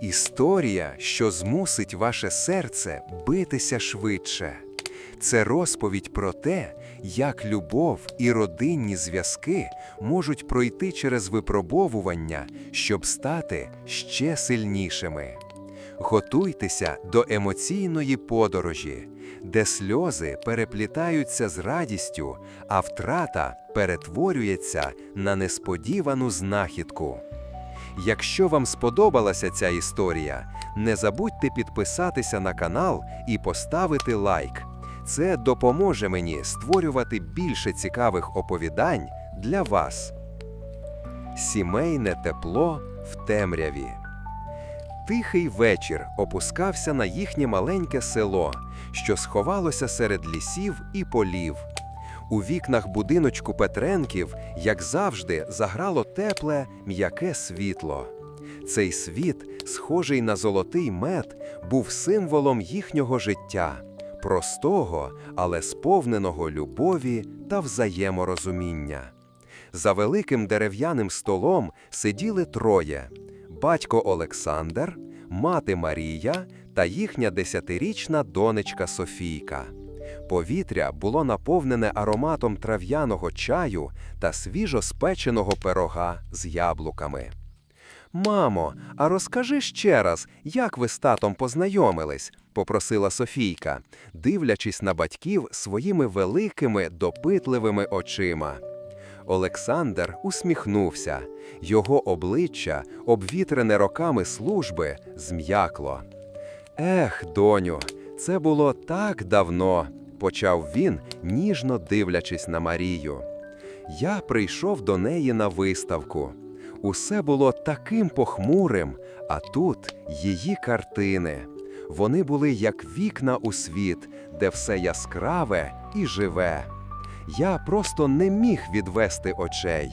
Історія, що змусить ваше серце битися швидше. Це розповідь про те, як любов і родинні зв'язки можуть пройти через випробовування, щоб стати ще сильнішими. Готуйтеся до емоційної подорожі, де сльози переплітаються з радістю, а втрата перетворюється на несподівану знахідку. Якщо вам сподобалася ця історія, не забудьте підписатися на канал і поставити лайк. Це допоможе мені створювати більше цікавих оповідань для вас. Сімейне тепло в темряві. Тихий вечір опускався на їхнє маленьке село, що сховалося серед лісів і полів. У вікнах будиночку Петренків, як завжди, заграло тепле, м'яке світло. Цей світ, схожий на золотий мед, був символом їхнього життя, простого, але сповненого любові та взаєморозуміння. За великим дерев'яним столом сиділи троє: батько Олександр, мати Марія та їхня десятирічна донечка Софійка. Повітря було наповнене ароматом трав'яного чаю та свіжо спеченого пирога з яблуками. Мамо, а розкажи ще раз, як ви з татом познайомились? попросила Софійка, дивлячись на батьків своїми великими допитливими очима. Олександр усміхнувся. Його обличчя, обвітрене роками служби, зм'якло. Ех, доню, це було так давно, почав він, ніжно дивлячись на Марію. Я прийшов до неї на виставку. Усе було таким похмурим, а тут її картини. Вони були як вікна у світ, де все яскраве і живе. Я просто не міг відвести очей.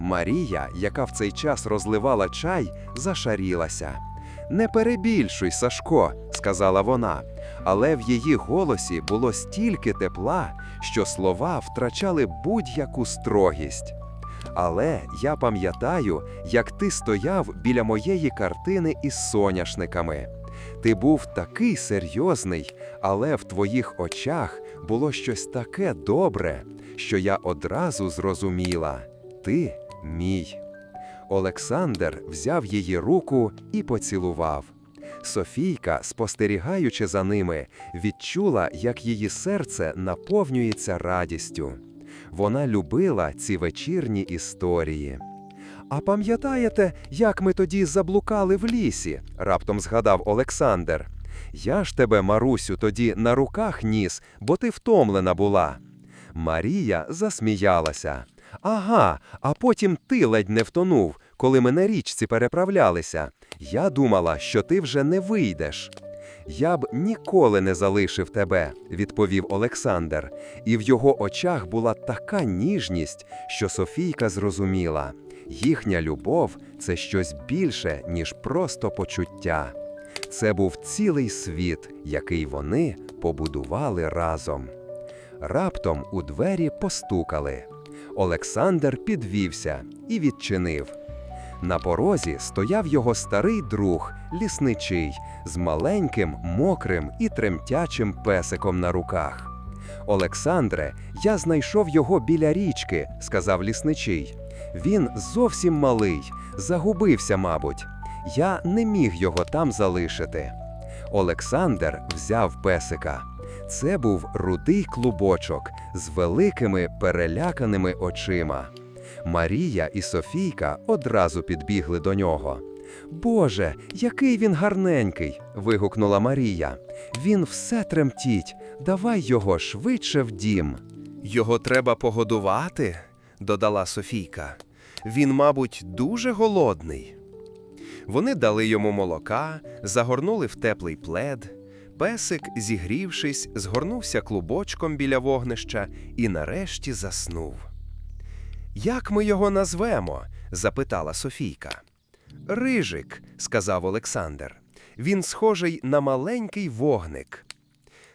Марія, яка в цей час розливала чай, зашарілася. Не перебільшуй, Сашко, сказала вона, але в її голосі було стільки тепла, що слова втрачали будь-яку строгість. Але я пам'ятаю, як ти стояв біля моєї картини із соняшниками. Ти був такий серйозний, але в твоїх очах було щось таке добре, що я одразу зрозуміла ти мій. Олександр взяв її руку і поцілував. Софійка, спостерігаючи за ними, відчула, як її серце наповнюється радістю. Вона любила ці вечірні історії. А пам'ятаєте, як ми тоді заблукали в лісі? раптом згадав Олександр. Я ж тебе, Марусю, тоді на руках ніс, бо ти втомлена була. Марія засміялася. Ага, а потім ти ледь не втонув, коли ми на річці переправлялися. Я думала, що ти вже не вийдеш. Я б ніколи не залишив тебе, відповів Олександр, і в його очах була така ніжність, що Софійка зрозуміла їхня любов це щось більше, ніж просто почуття. Це був цілий світ, який вони побудували разом. Раптом у двері постукали. Олександр підвівся і відчинив. На порозі стояв його старий друг, лісничий, з маленьким, мокрим і тремтячим песиком на руках. Олександре, я знайшов його біля річки, сказав лісничий. Він зовсім малий, загубився, мабуть. Я не міг його там залишити. Олександр взяв песика. Це був рудий клубочок з великими переляканими очима. Марія і Софійка одразу підбігли до нього. Боже, який він гарненький. вигукнула Марія. Він все тремтіть. Давай його швидше в дім. Його треба погодувати, додала Софійка. Він, мабуть, дуже голодний. Вони дали йому молока, загорнули в теплий плед. Песик, зігрівшись, згорнувся клубочком біля вогнища і нарешті заснув. Як ми його назвемо? запитала Софійка. Рижик, сказав Олександр. Він схожий на маленький вогник.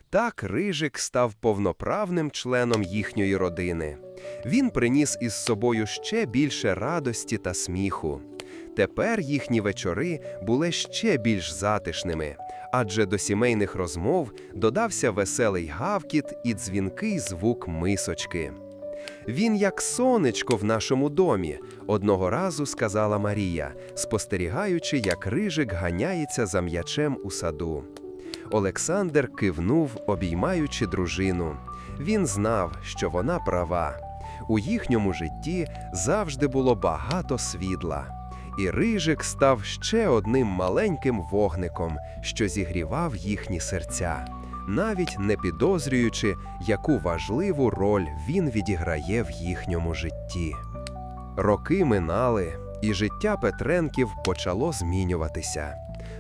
Так Рижик став повноправним членом їхньої родини. Він приніс із собою ще більше радості та сміху. Тепер їхні вечори були ще більш затишними, адже до сімейних розмов додався веселий гавкіт і дзвінкий звук мисочки. Він як сонечко в нашому домі, одного разу сказала Марія, спостерігаючи, як рижик ганяється за м'ячем у саду. Олександр кивнув, обіймаючи дружину. Він знав, що вона права. У їхньому житті завжди було багато світла. І рижик став ще одним маленьким вогником, що зігрівав їхні серця, навіть не підозрюючи, яку важливу роль він відіграє в їхньому житті. Роки минали, і життя Петренків почало змінюватися.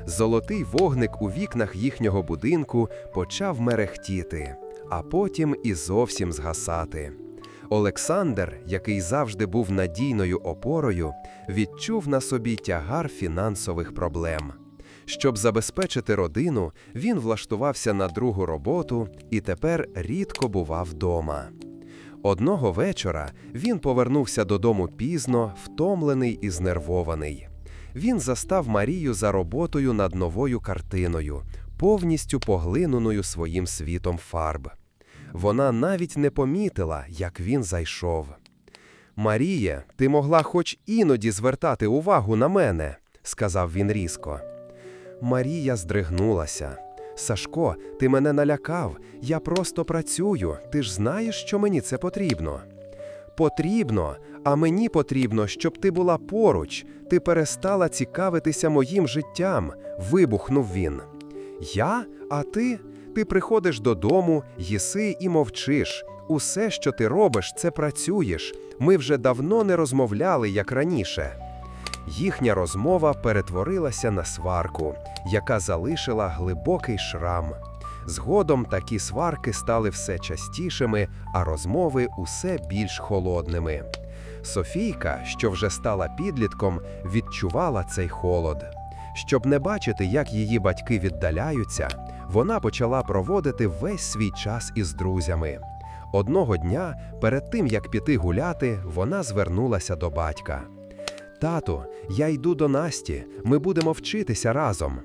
Золотий вогник у вікнах їхнього будинку почав мерехтіти, а потім і зовсім згасати. Олександр, який завжди був надійною опорою, відчув на собі тягар фінансових проблем. Щоб забезпечити родину, він влаштувався на другу роботу і тепер рідко бував вдома. Одного вечора він повернувся додому пізно, втомлений і знервований. Він застав Марію за роботою над новою картиною, повністю поглиненою своїм світом фарб. Вона навіть не помітила, як він зайшов. Маріє, ти могла хоч іноді звертати увагу на мене, сказав він різко. Марія здригнулася. Сашко, ти мене налякав, я просто працюю. Ти ж знаєш, що мені це потрібно. Потрібно, а мені потрібно, щоб ти була поруч, ти перестала цікавитися моїм життям, вибухнув він. Я, а ти? Ти приходиш додому, їси і мовчиш. Усе, що ти робиш, це працюєш. Ми вже давно не розмовляли, як раніше. Їхня розмова перетворилася на сварку, яка залишила глибокий шрам. Згодом такі сварки стали все частішими, а розмови усе більш холодними. Софійка, що вже стала підлітком, відчувала цей холод. Щоб не бачити, як її батьки віддаляються, вона почала проводити весь свій час із друзями. Одного дня, перед тим як піти гуляти, вона звернулася до батька. Тату, я йду до Насті, ми будемо вчитися разом.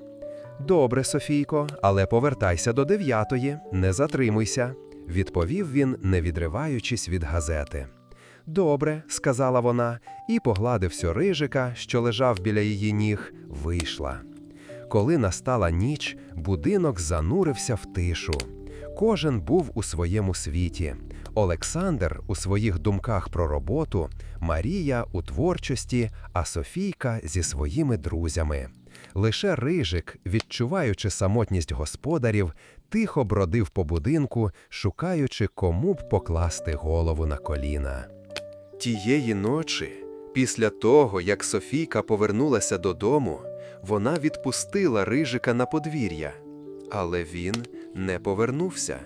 Добре, Софійко, але повертайся до дев'ятої, не затримуйся, відповів він, не відриваючись від газети. Добре, сказала вона, і, погладився рижика, що лежав біля її ніг, вийшла. Коли настала ніч, будинок занурився в тишу. Кожен був у своєму світі. Олександр у своїх думках про роботу, Марія у творчості, а Софійка зі своїми друзями. Лише рижик, відчуваючи самотність господарів, тихо бродив по будинку, шукаючи, кому б покласти голову на коліна. Тієї ночі, після того, як Софійка повернулася додому, вона відпустила рижика на подвір'я, але він не повернувся.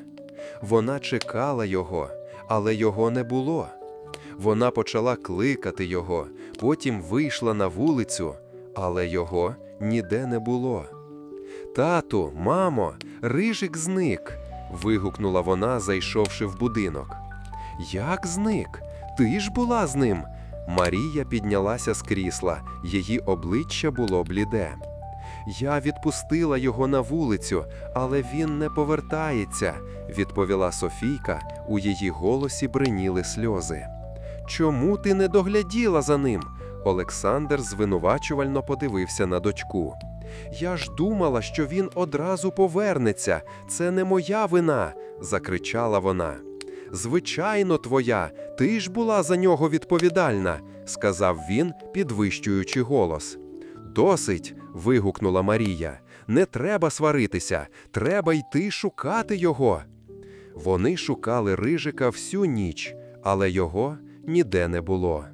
Вона чекала його, але його не було. Вона почала кликати його, потім вийшла на вулицю, але його ніде не було. Тату, мамо, рижик зник. вигукнула вона, зайшовши в будинок. Як зник? Ти ж була з ним. Марія піднялася з крісла, її обличчя було бліде. Я відпустила його на вулицю, але він не повертається, відповіла Софійка, у її голосі бриніли сльози. Чому ти не догляділа за ним? Олександр звинувачувально подивився на дочку. Я ж думала, що він одразу повернеться. Це не моя вина, закричала вона. Звичайно, твоя, ти ж була за нього відповідальна, сказав він, підвищуючи голос. Досить. вигукнула Марія. Не треба сваритися, треба йти шукати його. Вони шукали рижика всю ніч, але його ніде не було.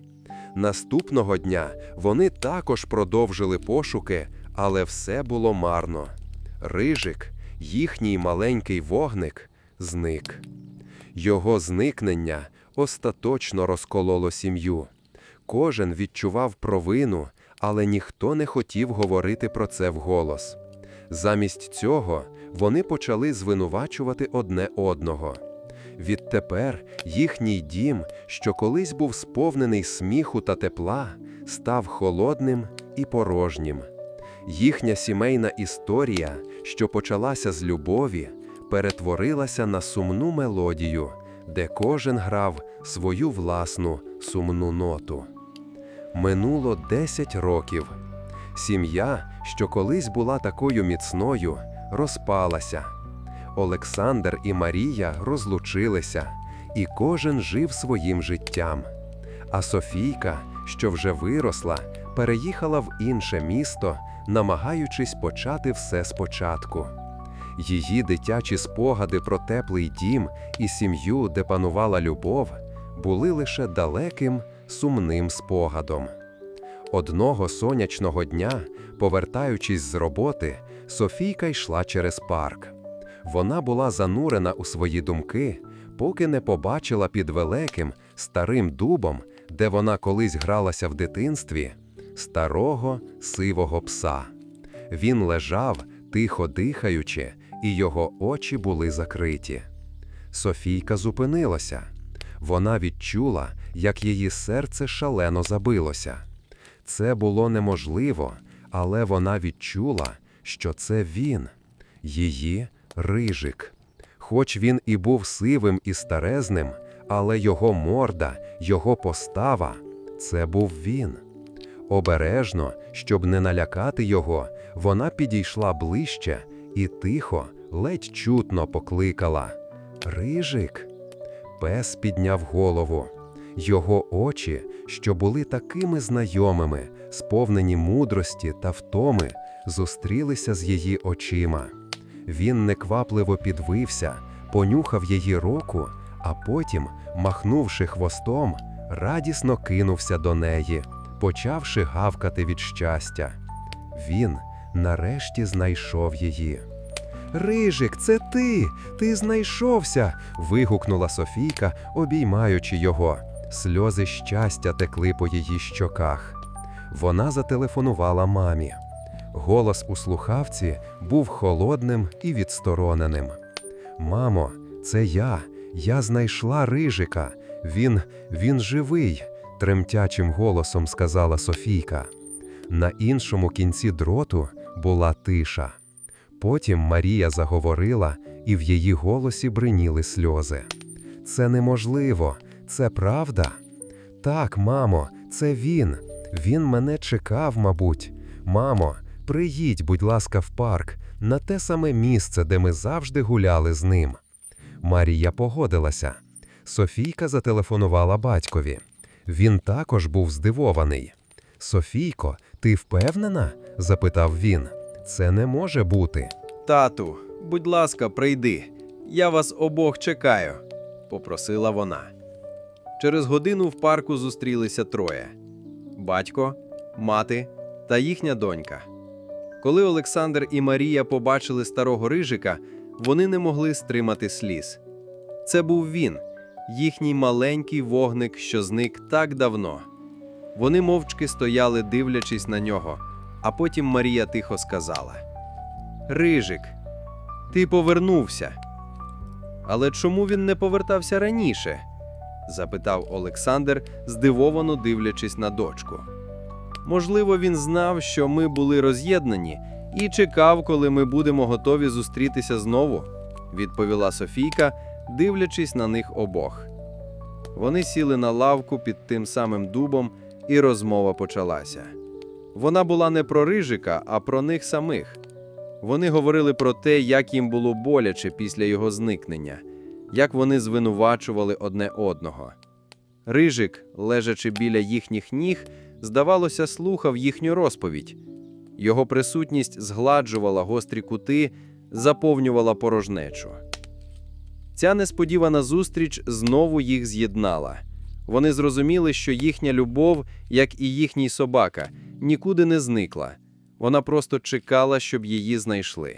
Наступного дня вони також продовжили пошуки, але все було марно. Рижик, їхній маленький вогник, зник. Його зникнення остаточно розкололо сім'ю. Кожен відчував провину, але ніхто не хотів говорити про це вголос. Замість цього вони почали звинувачувати одне одного. Відтепер їхній дім, що колись був сповнений сміху та тепла, став холодним і порожнім. Їхня сімейна історія, що почалася з любові, перетворилася на сумну мелодію, де кожен грав свою власну сумну ноту. Минуло 10 років. Сім'я, що колись була такою міцною, розпалася. Олександр і Марія розлучилися, і кожен жив своїм життям. А Софійка, що вже виросла, переїхала в інше місто, намагаючись почати все спочатку. Її дитячі спогади про теплий дім і сім'ю, де панувала любов, були лише далеким, сумним спогадом. Одного сонячного дня, повертаючись з роботи, Софійка йшла через парк. Вона була занурена у свої думки, поки не побачила під великим, старим дубом, де вона колись гралася в дитинстві, старого сивого пса. Він лежав, тихо дихаючи, і його очі були закриті. Софійка зупинилася. Вона відчула, як її серце шалено забилося. Це було неможливо, але вона відчула, що це він, її рижик. Хоч він і був сивим і старезним, але його морда, його постава це був він. Обережно, щоб не налякати його, вона підійшла ближче і тихо, ледь чутно покликала Рижик. Пес підняв голову. Його очі, що були такими знайомими, сповнені мудрості та втоми, зустрілися з її очима. Він неквапливо підвився, понюхав її руку, а потім, махнувши хвостом, радісно кинувся до неї, почавши гавкати від щастя. Він нарешті знайшов її. Рижик, це ти! Ти знайшовся. вигукнула Софійка, обіймаючи його. Сльози щастя текли по її щоках. Вона зателефонувала мамі. Голос у слухавці був холодним і відстороненим. Мамо, це я. Я знайшла рижика. Він, він живий, тремтячим голосом сказала Софійка. На іншому кінці дроту була тиша. Потім Марія заговорила, і в її голосі бриніли сльози. Це неможливо, це правда. Так, мамо, це він. Він мене чекав, мабуть. Мамо, приїдь, будь ласка, в парк, на те саме місце, де ми завжди гуляли з ним. Марія погодилася. Софійка зателефонувала батькові. Він також був здивований. Софійко, ти впевнена? запитав він. Це не може бути. Тату, будь ласка, прийди. Я вас обох чекаю, попросила вона. Через годину в парку зустрілися троє: батько, мати та їхня донька. Коли Олександр і Марія побачили старого рижика, вони не могли стримати сліз. Це був він, їхній маленький вогник, що зник так давно. Вони мовчки стояли, дивлячись на нього, а потім Марія тихо сказала: Рижик, ти повернувся. Але чому він не повертався раніше? запитав Олександр, здивовано дивлячись на дочку. Можливо, він знав, що ми були роз'єднані, і чекав, коли ми будемо готові зустрітися знову, відповіла Софійка, дивлячись на них обох. Вони сіли на лавку під тим самим дубом, і розмова почалася. Вона була не про рижика, а про них самих. Вони говорили про те, як їм було боляче після його зникнення, як вони звинувачували одне одного. Рижик, лежачи біля їхніх ніг, здавалося, слухав їхню розповідь. Його присутність згладжувала гострі кути, заповнювала порожнечу. Ця несподівана зустріч знову їх з'єднала. Вони зрозуміли, що їхня любов, як і їхній собака, нікуди не зникла. Вона просто чекала, щоб її знайшли.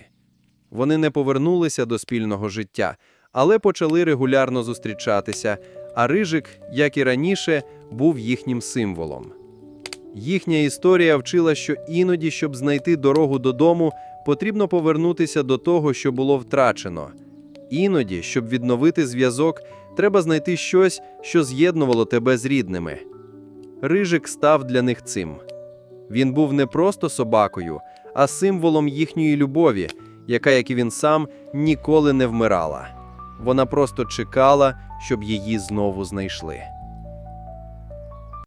Вони не повернулися до спільного життя, але почали регулярно зустрічатися, а рижик, як і раніше, був їхнім символом. Їхня історія вчила, що іноді, щоб знайти дорогу додому, потрібно повернутися до того, що було втрачено. Іноді, щоб відновити зв'язок, треба знайти щось, що з'єднувало тебе з рідними. Рижик став для них цим. Він був не просто собакою, а символом їхньої любові, яка, як і він сам, ніколи не вмирала. Вона просто чекала, щоб її знову знайшли.